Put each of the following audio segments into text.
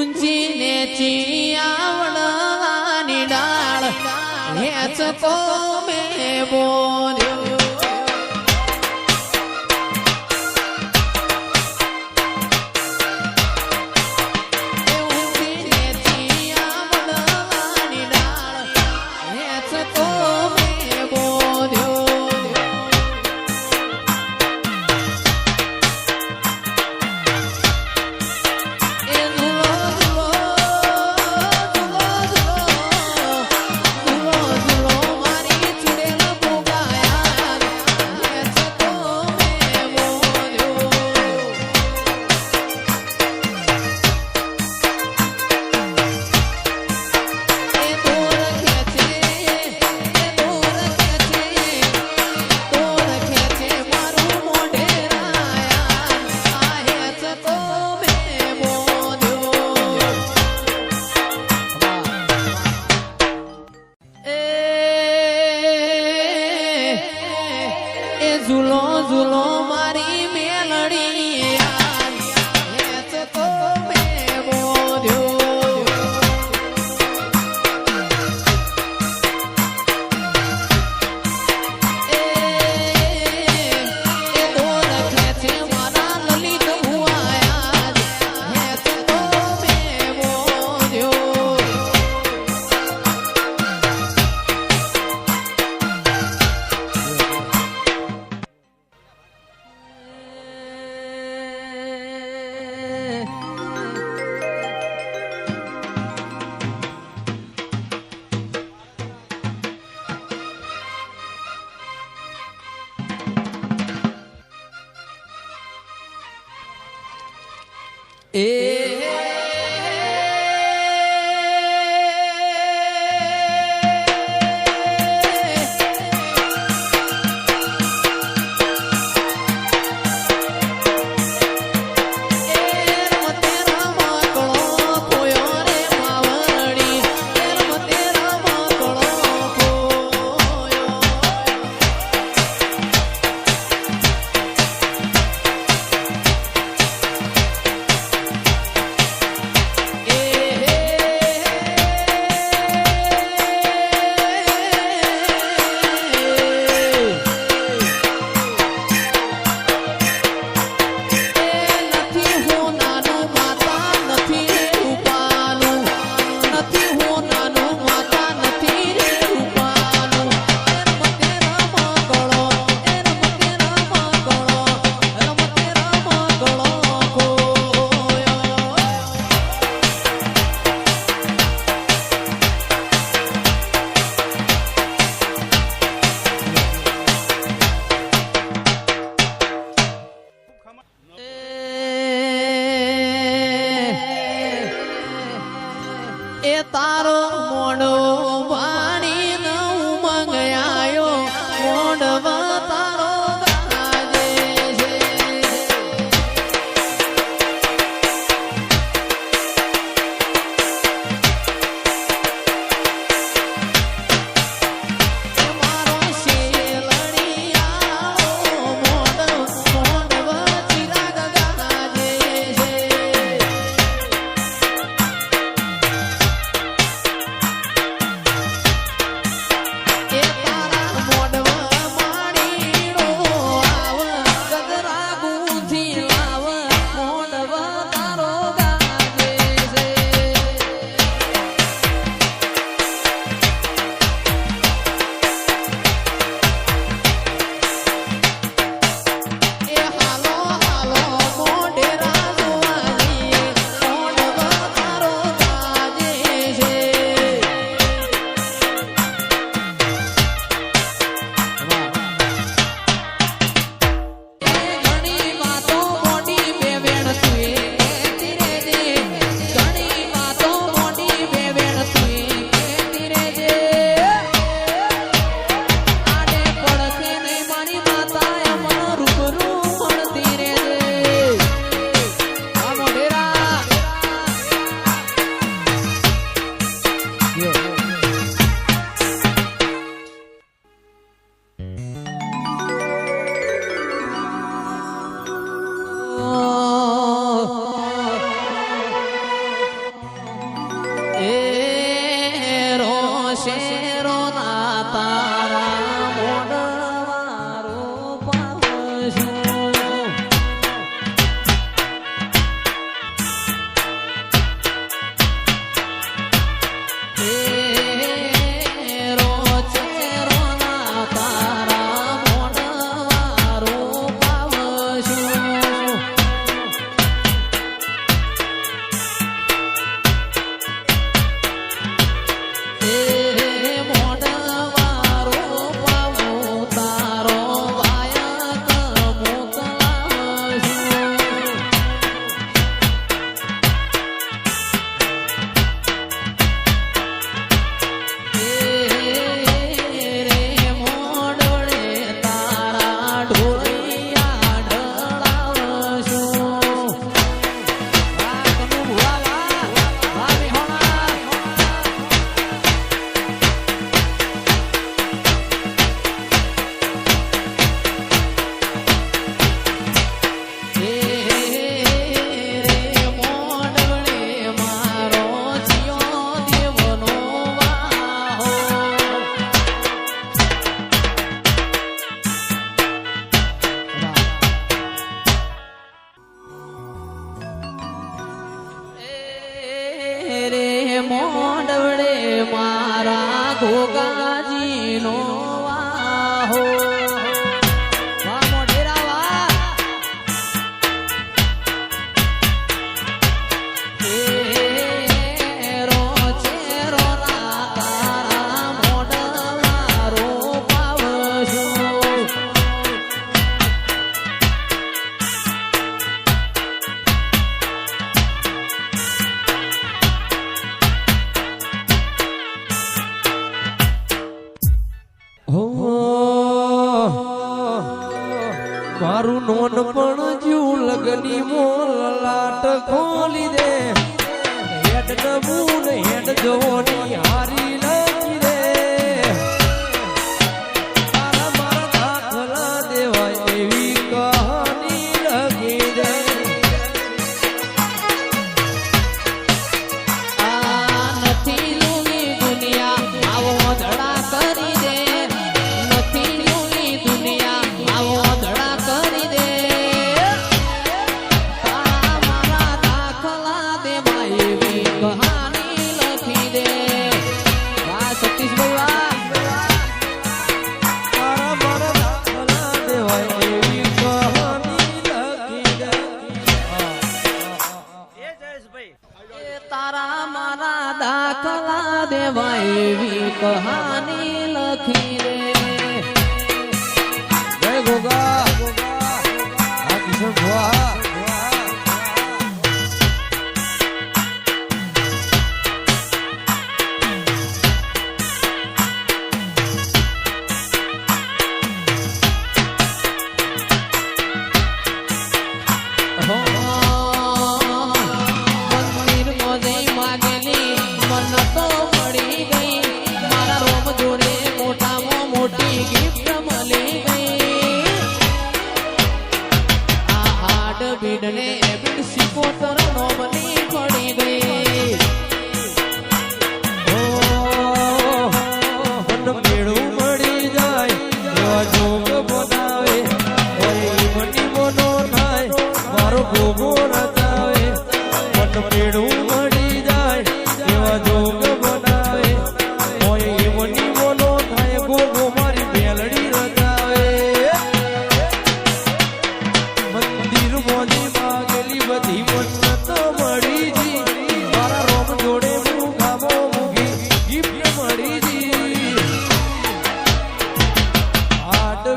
ઊંચી ને ચીયાવડાની ડાળ. હેચ તો મેં બોલ Eh. મારું નોન પણ જ્યું લગની મોલ લાટ ખોલી દે. હેડ નવું હેડ જોવાની હારી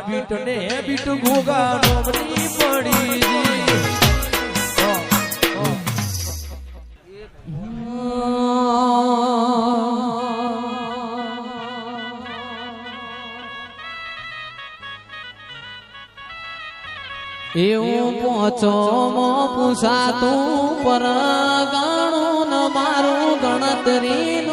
બીટ ને બીટ ભોગા નોમની પડી એવું પહોંચો મો પૂછાતું પર ગાણું મારું ગણતરીનું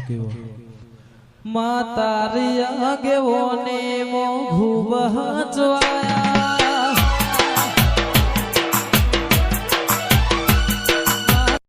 કેવો માતારી આગેવો ને મોં ખૂબ હચવાયા